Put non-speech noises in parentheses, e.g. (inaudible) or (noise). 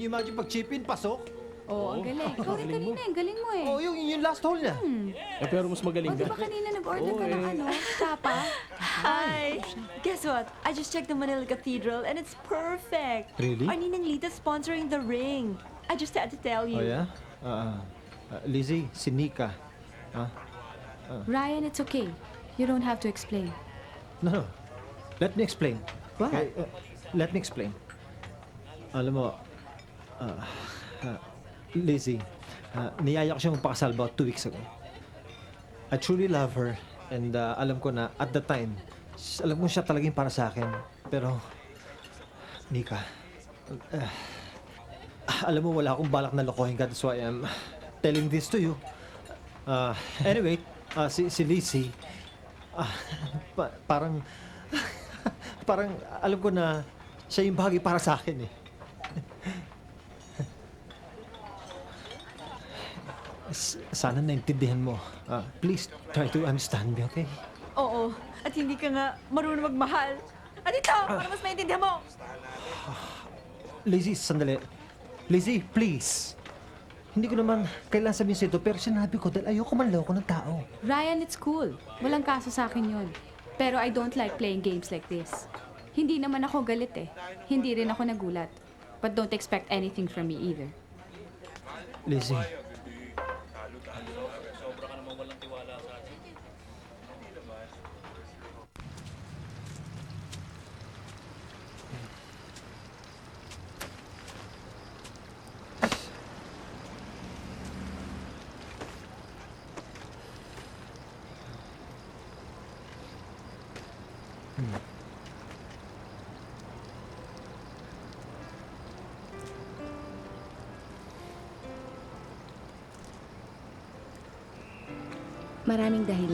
you imagine pag chip in, pasok? Oo, ang galing. Ikaw rin kanina, ang galing mo eh. Oh, yung, yung last hole niya. Eh, pero mas O, magaling di ka. ba kanina nag-order ka ng eh. ano? Tapa? (laughs) Hi! Guess what? I just checked the Manila Cathedral and it's perfect. Really? Our Ninang Lita's sponsoring the ring. I just had to tell you. Oh, yeah? Ah, ah, Lizzie, si Nika. Ah, Ryan, it's okay. You don't have to explain. no, no. Let me explain. What? Okay, uh, let me explain. Alam mo, ah, ah, Lizzie, ah, niyaya ko siyang magpakasal about two weeks ago. I truly love her and ah, alam ko na at the time, alam ko siya talagang para sa akin. Pero, Nika, ah, alam mo wala akong balak na lokohin ka. That's why I'm telling this to you. Ah, anyway, ah, si, si Lizzie, ah, pa- parang, (laughs) parang alam ko na siya yung bahagi para sa akin eh. S- Sana naintindihan mo. Ah, please, try to understand me, okay? Oo. At hindi ka nga marunong magmahal. At ito, para mas maintindihan mo. Lizzie, sandali. Lizzie, please. Hindi ko naman kailangan sabihin sa ito, pero sinabi ko dahil ayoko manloko ng tao. Ryan, it's cool. Walang kaso sa akin yun. Pero I don't like playing games like this. Hindi naman ako galit eh. Hindi rin ako nagulat. But don't expect anything from me either. Lizzie, walang tiwala sa atin. Hindi naman. Hmm. Maraming dahilan